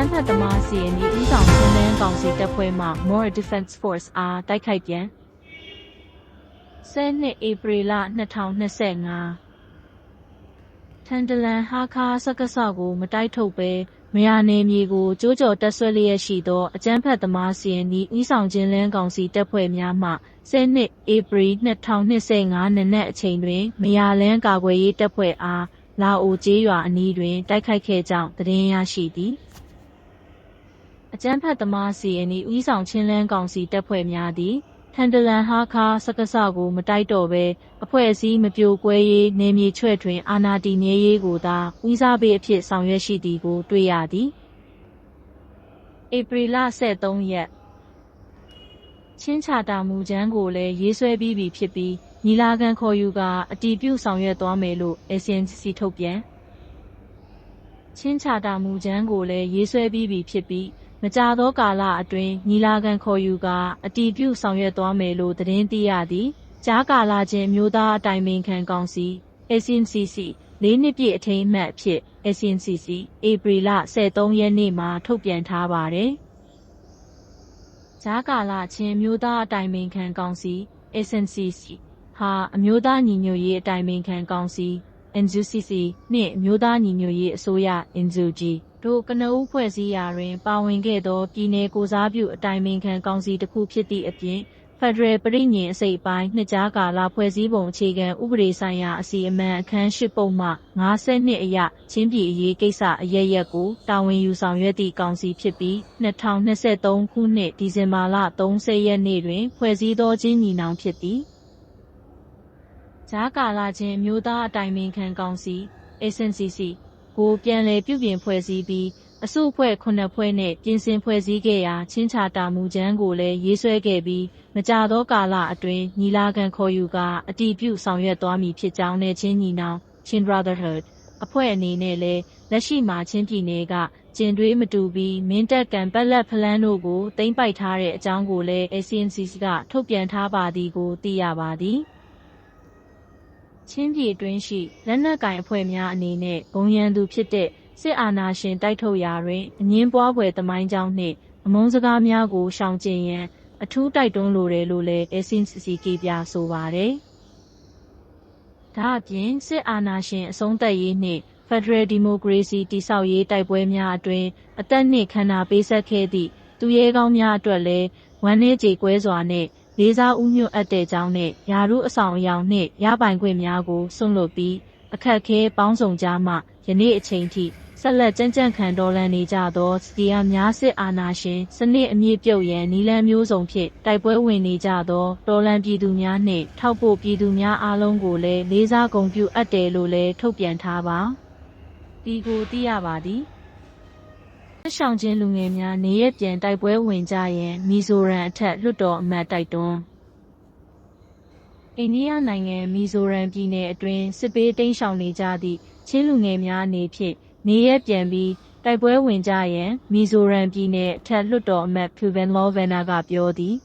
စီရင်ဒီဦးဆောင်ချင်းလန်းကောင်စီတပ်ဖွဲ့မှ More Defense Force အားတိုက်ခိုက်ပြန်10နှစ်ဧပြီလ2025ထန်တလန်ဟာခါစက္ကစကိုမတိုက်ထုတ်ပဲမယာနေမြေကိုကျိုးကျော်တက်ဆွဲလျက်ရှိသောအကြမ်းဖက်သမားစီရင်ဒီဦးဆောင်ချင်းလန်းကောင်စီတပ်ဖွဲ့များမှ10နှစ်ဧပြီ2025နနက်အချိန်တွင်မယာလန်းကာကွယ်ရေးတပ်ဖွဲ့အားလာအိုကျေးရွာအနီးတွင်တိုက်ခိုက်ခဲ့ကြောင်းသတင်းရရှိသည်အ ကြမ်းဖက်သမားစီရင်ဒီဦးဆောင်ချင်းလန်းကောင်စီတပ်ဖွဲ့များသည် ထန်တလန်ဟာခါစက္ကစကို မတိုက်တော့ဘဲ အဖွဲ့အစည်းမပြိုကွဲရေးနေမြေချဲ့တွင် အာနာတီနေရေးကိုသာ ဦးစားပေးအဖြစ် ဆောင်ရွက်ရှိသည်ကို တွေ့ရသည် ဧပြီလ23ရက် ချင်းချတာမူချမ်းကိုလည်း ရေးဆွဲပြီးပြီဖြစ်ပြီး ညီလာခံခေါ်ယူကာ အတီးပြုဆောင်ရွက်သွားမယ်လို့ SNCC ထုတ်ပြန် ချင်းချတာမူချမ်းကိုလည်း ရေးဆွဲပြီးပြီဖြစ်ပြီး မကြာသောကာလအတွင်း ညီလာခံခေါ်ယူကာ အတီးပြုဆောင်ရွက်သွားမယ်လို့ သတင်းသိရသည် ကြားကာလချင်းမျိုးသားအတိုင်ပင်ခံကောင်စီ SNCC လေးနှစ်ပြည့် အထိမ်းအမှတ်အဖြစ် SNCC ဧပြီလ23ရက်နေ့မှာ ထုတ်ပြန်ထားပါတယ်။ကြားကာလချင်းမျိုးသားအတိုင်ပင်ခံကောင်စီ SNCC ဟာ အမျိုးသားညီညွတ်ရေး အတိုင်ပင်ခံကောင်စီ NUCC နှင့်အမျိုးသားညီညွတ်ရေးအစိုးရ NUG တို့ကနအူးဖွဲ့စည်းရာတွင် ပါဝင်ခဲ့သော ပြည်내ကိုစားပြုအတိုင်ပင်ခံကောင်စီတစ်ခုဖြစ်သည့်အပြင် ဖက်ဒရယ်ပြည်ညင်အစိပ်ပိုင်းနှစ်ကြားကာလ ဖွဲ့စည်းပုံအခြေခံဥပဒေဆိုင်ရာ အစီအမံအခန်း ၈ ပုံမှ52အရ ချင်းပြည်အရေးကိစ္စအရရက်ကို တာဝန်ယူဆောင်ရွက်သည့်ကောင်စီဖြစ်ပြီး2023ခုနှစ် ဒီဇင်ဘာလ30ရက်နေ့တွင် ဖွဲ့စည်းသောချင်းညီနောင်ဖြစ်သည် ဂျားကာလာချင်းမျိုးသားအတိုင်ပင်ခံကောင်စီ SNCC ကိုပြန်လည်ပြုပြင်ဖွဲ့စည်းပြီး အစုအဖွဲ့ခုနှစ်ဖွဲ့နဲ့ ပြင်ဆင်ဖွဲ့စည်းခဲ့ရာ ချင်းချတာမူချမ်းကိုလည်းရေးဆွဲခဲ့ပြီး မကြာသောကာလအတွင်း ညီလာခံခေါ်ယူကာ အတီးပြုဆောင်ရွက်သွားမည်ဖြစ်ကြောင်းနဲ့ ချင်းညီနောင် Chin Brotherhood အဖွဲ့အနေနဲ့လည်း လက်ရှိမှာ ချင်းပြည်နယ်က ကျင်တွေး မတူပြီးမင်းတပ်ကံပက်လက်ဖလန်းတို့ကိုတင်ပိုက်ထားတဲ့အကြောင်းကိုလည်း ACNCC က ထုတ်ပြန်ထားပါသည်ကို သိရပါသည်။ ချင်းပြည်တွင်းရှိလက်နက်ကင်အဖွဲ့များအနေနဲ့ဂုံရန်သူဖြစ်တဲ့စစ်အာဏာရှင်တိုက်ထုတ်ရာတွင်အငင်းပွားဖွယ်သမိုင်းကြောင်းနှင့်အမုန်းစကားများကိုရှောင်ကျဉ်ရန်အထူးတိုက်တွန်းလိုတယ်လို့လည်း SNCC ပြဆိုပါတယ်။ဒါအပြင်စစ်အာဏာရှင်အဆုံးသတ်ရေးနှင့် Federal Democracy တိဆောက်ရေးတိုက်ပွဲများအတွင်အသက်နှင့်ခန္ဓာပေးဆက်ခဲ့သည့်သူရဲကောင်းများအတွက်လည်းဝမ်းနည်းကြေကွဲစွာနဲ့ လေးစားဥညွတ်အပ်တဲ့ကြောင်းနဲ့ယာရုအဆောင်အယောင်နှင့်ရပိုင်ခွင့်များကိုစွန့်လွတ်ပြီးအခက်ခဲပေါင်းစုံကြားမှယနေ့အချိန်ထိဆက်လက်ကြံ့ကြံ့ခံတော်လှန်နေကြသောစီဒီယာများစစ်အာဏာရှင်စနစ်အမြင့်ပြုတ်ရန်နီလန်မျိုးစုံဖြင့်တိုက်ပွဲဝင်နေကြသောတော်လှန်ပြည်သူများနှင့်ထောက်ပို့ပြည်သူများအားလုံးကိုလည်းလေးစားဂုဏ်ပြုအပ်တယ်လို့လည်းထုတ်ပြန်ထားပါဒီကိုသိရပါသည် ဆက်ဆောင်ခြင်းလူငယ်များနေရပြန်တိုက်ပွဲဝင်ကြရန်မီဇိုရန်အထက်လွှတ်တော်အမတ်တိုက်တွန်းအိန္ဒိယနိုင်ငံမီဇိုရမ်ပြည်နယ်အတွင်းစစ်ပေးတိမ်းရှောင်နေကြသည့်ချင်းလူငယ်များအနေဖြင့်နေရပြန်ပြီးတိုက်ပွဲဝင်ကြရန်မီဇိုရမ်ပြည်နယ်အထက်လွှတ်တော်အမတ်ဖူဗန်လောဗန်နာကပြောသည်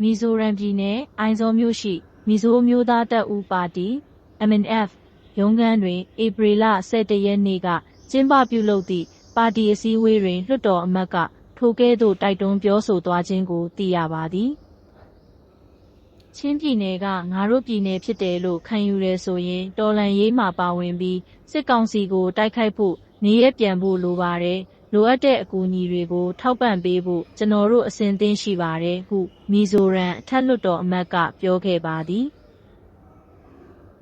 မီဇိုရမ်ပြည်နယ်အိုင်ဇောမြို့ရှိမီဇိုမျိုးသားတပ်ဦးပါတီ MNF ရုံးခန်းတွင်ဧပြီလ17ရက်နေ့ကကျင်းပပြုလုပ်သည့် ပါတီအစည်းအဝေးတွင် လွှတ်တော်အမတ်က ထိုကဲ့သို့ တိုက်တွန်းပြောဆိုသွားခြင်းကို သိရပါသည် ချင်းပြည်နယ်က ငါတို့ပြည်နယ်ဖြစ်တယ်လို့ ခံယူရဲဆိုရင် တော်လန်ရေးမှာ ပါဝင်ပြီး စစ်ကောင်စီကို တိုက်ခိုက်ဖို့ နေရပြန်ဖို့ လိုပါတယ် လိုအပ်တဲ့အကူအညီတွေကို ထောက်ပံ့ပေးဖို့ ကျွန်တော်တို့အစဉ်သင်းရှိပါတယ်ဟု မီဇိုရမ် အထက်လွှတ်တော်အမတ်က ပြောခဲ့ပါသည်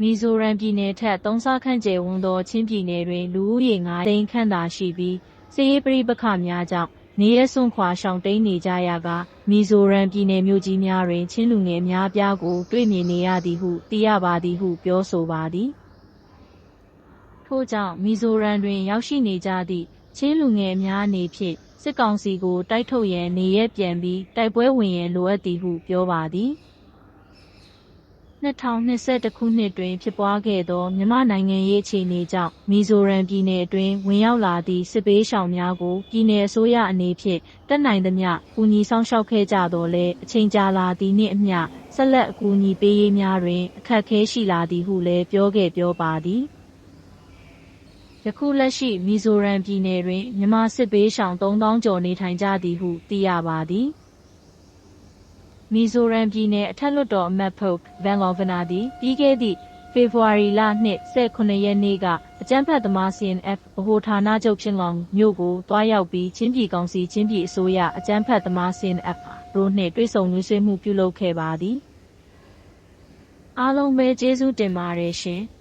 မီဇိုရမ်ပြည်နယ်ထက်သုံးဆခန့်ကျယ်ဝန်းသောချင်းပြည်နယ်တွင် လူဦးရေ9သိန်းခန့်သာရှိပြီးစစ်ရေးပဋိပက္ခများကြောင့်နေရစွန့်ခွာရှောင်တိန်နေကြရကမီဇိုရမ်ပြည်နယ်မြို့ကြီးများတွင် ချင်းလူငယ်များပြားကို တွေ့မြင်နေရသည်ဟုသိရပါသည်ဟုပြောဆိုပါသည်ထို့ကြောင့်မီဇိုရမ်တွင် ရောက်ရှိနေကြသည့်ချင်းလူငယ်များအနေဖြင့်စစ်ကောင်စီကိုတိုက်ထုတ်ရန်နေရပြန်ပြီးတိုက်ပွဲဝင်ရန်လိုအပ်သည်ဟုပြောပါသည် 2021ခုနှစ်တွင် ဖြစ်ပွားခဲ့သော မြန်မာနိုင်ငံရေးအခြေအနေကြောင့် မီဇိုရမ်ပြည်နယ်အတွင်း ဝင်ရောက်လာသည့် စစ်ပေးရှောင်များကို ပြည်내အစိုးရအနေဖြင့်တက်နိုင်သမျှ ကူညီဆောင်ရှောက်ခဲ့ကြတော်လဲအချိန်ကြာလာသည့်နှင့်အမျှ ဆက်လက် အကူအညီပေးရေးများတွင် အခက်အခဲရှိလာသည်ဟုလည်း ပြောခဲ့ပြောပါသည်ယယခုလက်ရှိ မီဇိုရမ်ပြည်နယ်တွင် မြန်မာစစ်ဘေးရှောင်3000ကျော် နေထိုင်ကြသည်ဟု သိရပါသည် မီဇိုရမ်ပြည်နယ်အထက်လွှတ်တော်အမတ်ဖုတ်ဗန်ကော်ဗနာသည်ပြီးခဲ့သည့်ဖေဖော်ဝါရီလ2ရက်နေ့ကအကြမ်းဖက်သမား CNF ဗဟိုဌာနချုပ်ချင်းကောင်မြို့ကိုတွားရောက်ပြီးချင်းပြည်ကောင်စီချင်းပြည်အစိုးရအကြမ်းဖက်သမား CNF တို့နှင့်တွေ့ဆုံနှွေးဆွေးမှုပြုလုပ်ခဲ့ပါသည် အားလုံးပဲကျေးဇူးတင်ပါတယ်ရှင်။